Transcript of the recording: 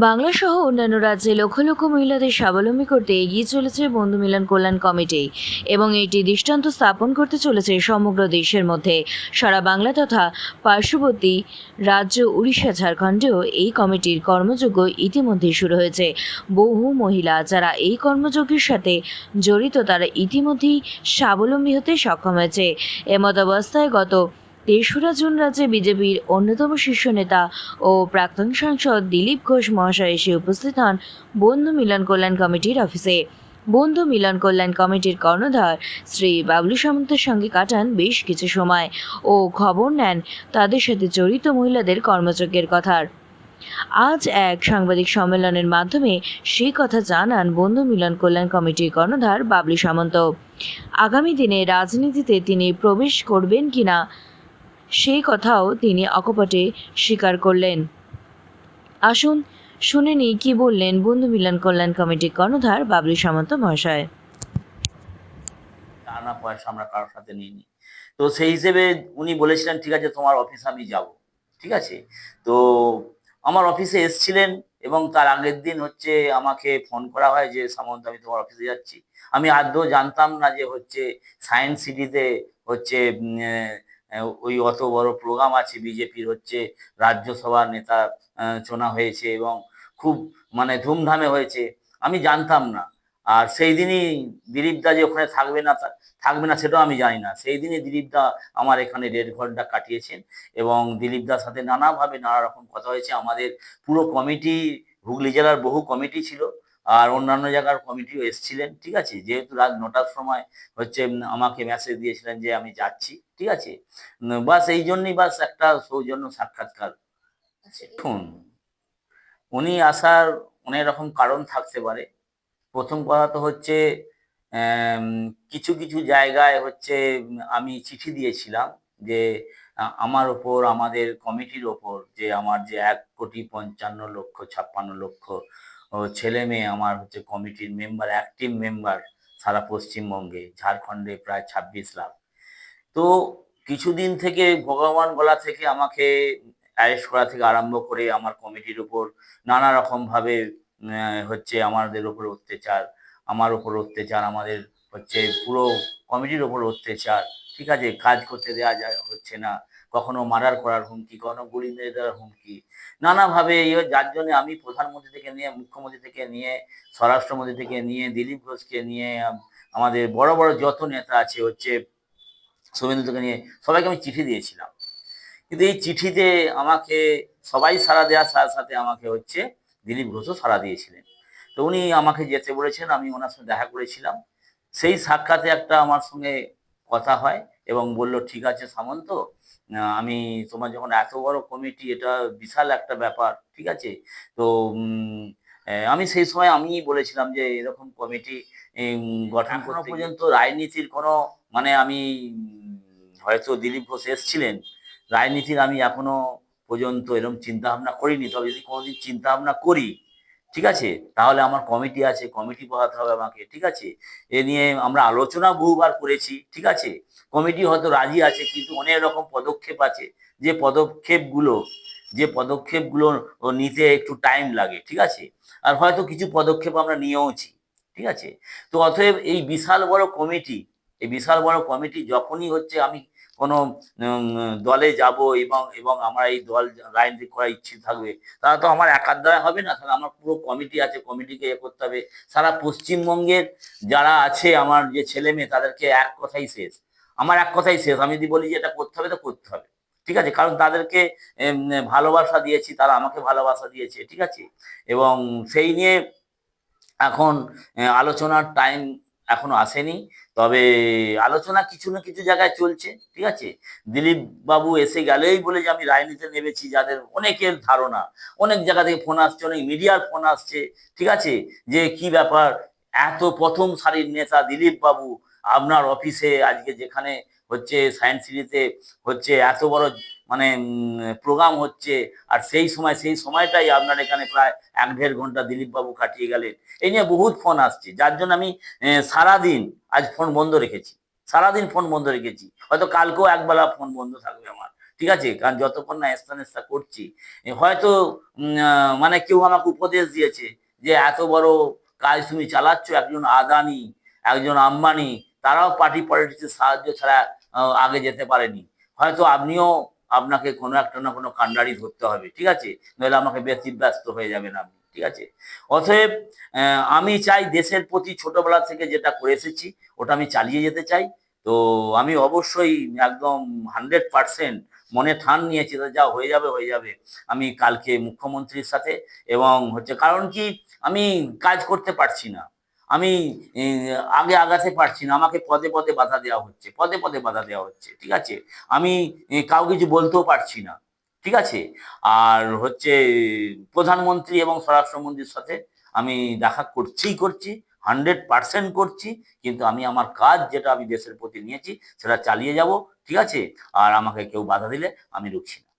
বাংলা সহ অন্যান্য রাজ্যে লক্ষ লক্ষ মহিলাদের স্বাবলম্বী করতে এগিয়ে চলেছে বন্ধু মিলন কল্যাণ কমিটি এবং এটি দৃষ্টান্ত স্থাপন করতে চলেছে সমগ্র দেশের মধ্যে। সারা বাংলা তথা পার্শ্ববর্তী রাজ্য উড়িষ্যা, ঝাড়খণ্ডেও এই কমিটির কর্মযোগ্য ইতিমধ্যে শুরু হয়েছে। বহু মহিলা যারা এই কর্মযজ্ঞের সাথে জড়িত তারা ইতিমধ্যেই স্বাবলম্বী হতে সক্ষম হয়েছে। এমত অবস্থায় গত তেসরা জুন রাজ্যে বিজেপির অন্যতম শীর্ষ নেতা ও প্রাক্তন সাংসদ দিলীপ ঘোষ মহাশয় এসে উপস্থিত হন বন্ধু মিলন কল্যাণ কমিটির অফিসে। বন্ধু মিলন কল্যাণ কমিটির কর্ণধার শ্রী বাবলু সামন্তের সঙ্গে কাটান বেশ কিছু সময় ও খবর নেন তাদের সাথে জড়িত মহিলাদের কর্মযজ্ঞের কথার। আজ এক সাংবাদিক সম্মেলনের মাধ্যমে সেই কথা জানান বন্ধু মিলন কল্যাণ কমিটির কর্ণধার বাবলু সামন্ত। আগামী দিনে রাজনীতিতে তিনি প্রবেশ করবেন কিনা সেই কথাও তিনি অকপটে স্বীকার করলেন। আসুন, শুনে নিই কি বললেন বন্ধু মিলন কল্যাণ কমিটির কর্ণধার বাবলু সামন্ত মহাশয়। টানা পয়সা আমরা কারোর সাথে নিইনি। তো সেই হিসেবে উনি বলেছিলেন, ঠিক আছে, তোমার অফিসে আমি যাব। ঠিক আছে? তো আমার অফিসে এসছিলেন এবং তার আগের দিন হচ্ছে আমাকে ফোন করা হয় যে, সামন্ত, আমি তোমার অফিসে যাচ্ছি। আমি আদৌ জানতাম না যে হচ্ছে সায়েন্স সিটিতে হচ্ছে ওই অত বড় প্রোগ্রাম আছে বিজেপির হচ্ছে, রাজ্যসভার নেতা চোনা হয়েছে এবং খুব মানে ধুমধামে হয়েছে, আমি জানতাম না। আর সেই দিনই দিলীপ দা যে ওখানে থাকবে না থাকবে না সেটাও আমি জানি না। সেই দিনই দিলীপ দা আমার এখানে দেড় ঘণ্টা কাটিয়েছেন এবং দিলীপ দার সাথে নানাভাবে নানা রকম কথা হয়েছে। আমাদের পুরো কমিটি, হুগলি জেলার বহু কমিটি ছিল। আর অন্যান্য জায়গার কমিটিও এসছিলেন ঠিক আছে? যেহেতু রাত নটার সময় হচ্ছে আমাকে মেসেজ দিয়েছিলেন যে আমি যাচ্ছি ঠিক আছে? বাস এই জন্যই বাস একটা সৌজন্য সাক্ষাৎকার। দেখুন উনি আসার অনেক রকম কারণ থাকতে পারে। প্রথম কথা তো হচ্ছে কিছু কিছু জায়গায় হচ্ছে আমি চিঠি দিয়েছিলাম যে আমার ওপর আমাদের কমিটির ওপর যে আমার যে এক কোটি পঞ্চান্ন লক্ষ ছাপ্পান্ন লক্ষ ছেলে মেয়ে আমার হচ্ছে কমিটির মেম্বার অ্যাক্টিভ মেম্বার সারা পশ্চিমবঙ্গে। ঝাড়খণ্ডে প্রায় ছাব্বিশ লাখ। তো কিছুদিন থেকে ভগবান গলা থেকে আমাকে অ্যারেস্ট করা থেকে আরম্ভ করে আমার কমিটির উপর নানা রকম ভাবে আহ, হচ্ছে আমাদের উপর অত্যাচার আমার উপর অত্যাচার আমাদের হচ্ছে পুরো কমিটির উপর অত্যাচার। ঠিক আছে, কাজ করতে দেওয়া যায়, হচ্ছে না। কখনো মার্ডার করার হুমকি, কখনো গুলি মেরে দেওয়ার হুমকি। নানাভাবে যার জন্য আমি প্রধানমন্ত্রী থেকে নিয়ে, মুখ্যমন্ত্রী থেকে নিয়ে, স্বরাষ্ট্রমন্ত্রী থেকে নিয়ে, দিলীপ ঘোষকে নিয়ে আমাদের বড় বড় যত নেতা আছে, হচ্ছে শুভেন্দু থেকে নিয়ে, সবাইকে আমি চিঠি দিয়েছিলাম। কিন্তু এই চিঠিতে আমাকে, সবাই সাড়া দেওয়ার সাথে সাথে আমাকে হচ্ছে দিলীপ ঘোষও সাড়া দিয়েছিলেন। তো উনি আমাকে যেতে বলেছেন, আমি ওনার সঙ্গে দেখা করেছিলাম। সেই সাক্ষাতে একটা আমার সঙ্গে কথা হয় এবং বলল ঠিক আছে সামন্ত আমি তোমার যখন এত বড় কমিটি এটা বিশাল একটা ব্যাপার ঠিক আছে? তো আমি সেই সময় আমি বলেছিলাম যে এরকম কমিটি গঠন করা পর্যন্ত রাজনীতির কোনো মানে আমি হয়তো দিলীপ ঘোষ এসছিলেন রাজনীতির আমি এখনও পর্যন্ত এরকম চিন্তা ভাবনা করিনি তবে যদি কোনোদিন চিন্তা ভাবনা করি ঠিক আছে? তাহলে আমার কমিটি আছে কমিটি বহাতে হবে আমাকে, ঠিক আছে? এ নিয়ে আমরা আলোচনা বহুবার করেছি, ঠিক আছে? কমিটি হয়তো রাজি আছে, কিন্তু অনেক রকম পদক্ষেপ আছে। যে পদক্ষেপগুলো যে পদক্ষেপগুলো নিতে একটু টাইম লাগে, ঠিক আছে? আর হয়তো কিছু পদক্ষেপ আমরা নিয়েওছি, ঠিক আছে? তো অতএব এই বিশাল বড় কমিটি এই বিশাল বড় কমিটি যখনই হচ্ছে আমি কোনো দলে যাব এবং এবং আমার এই দল রাজনীতি করার ইচ্ছে থাকবে, তাহলে তো আমার একার দ্বারা হবে না, তাহলে আমার পুরো কমিটি আছে, কমিটিকে এ করতে হবে। সারা পশ্চিমবঙ্গের যারা আছে, আমার যে ছেলে মেয়ে, তাদেরকে এক কথাই শেষ। আমার এক কথাই শেষ, আমি যদি বলি যে এটা করতে হবে, তো করতে হবে। ঠিক আছে? কারণ তাদেরকে ভালোবাসা দিয়েছি, তারা আমাকে ভালোবাসা দিয়েছে, ঠিক আছে? এবং সেই নিয়ে এখন আলোচনার টাইম এখনও আসেনি। তবে আলোচনা কিছু না কিছু জায়গায় চলছে, ঠিক আছে? দিলীপ বাবু এসে গেলেই বলে যে আমি রাজনীতিতে নেমেছি, যাদের অনেকের ধারণা, অনেক জায়গা থেকে ফোন আসছে, অনেক মিডিয়ার ফোন আসছে, ঠিক আছে? যে কি ব্যাপার? এত প্রথম সারির নেতা দিলীপ বাবু আপনার অফিসে আজকে যেখানে হচ্ছে সায়েন্স সিটিতে হচ্ছে এত বড় মানে প্রোগ্রাম হচ্ছে, আর সেই সময়, সেই সময়টাই আপনার এখানে প্রায় এক দেড় ঘণ্টা দিলীপ বাবু কাটিয়ে গেলেন। এই নিয়ে বহুত ফোন আসছে, যার জন্য আমি সারাদিন আজ ফোন বন্ধ রেখেছি। সারাদিন ফোন বন্ধ রেখেছি। হয়তো কালকেও একবেলা ফোন বন্ধ থাকবে আমার। ঠিক আছে? কারণ যতক্ষণ না স্থানেস্তা করছি হয়তো মানে কেউ আমাকে উপদেশ দিয়েছে যে, এত বড় কাজ তুমি চালাচ্ছ, একজন আদানি, একজন আম্বানি, তারাও পার্টি পলিটিক্সের সাহায্য ছাড়া আগে যেতে পারেনি। হয়তো আপনিও আপনাকে কোনো একটা না কোনো কান্ডারি ধরতে হবে, ঠিক আছে? নইলে আমাকে ব্যতিব্যস্ত হয়ে যাবেন আপনি, ঠিক আছে? অতএব আমি চাই দেশের প্রতি ছোটবেলা থেকে যেটা করে এসেছি, ওটা আমি চালিয়ে যেতে চাই। তো আমি অবশ্যই একদম হান্ড্রেড পার্সেন্ট মনে থান নিয়েছি যা হয়ে যাবে হয়ে যাবে। আমি কালকে মুখ্যমন্ত্রীর সাথে এবং হচ্ছে, কারণ কি আমি কাজ করতে পারছি না। আমি আগে আগাতে পারছি না। আমাকে পদে পদে বাধা দেওয়া হচ্ছে, পদে পদে বাধা দেওয়া হচ্ছে, ঠিক আছে? আমি কাউ কিছু বলতেও পারছি না, ঠিক আছে? আর হচ্ছে, প্রধানমন্ত্রী এবং স্বরাষ্ট্রমন্ত্রীর সাথে আমি দেখা করছিই করছি, হান্ড্রেড পার্সেন্ট করছি, কিন্তু আমি আমার কাজ যেটা আমি দেশের প্রতি নিয়েছি, সেটা চালিয়ে যাব, ঠিক আছে? আর আমাকে কেউ বাধা দিলে আমি রুখছি না।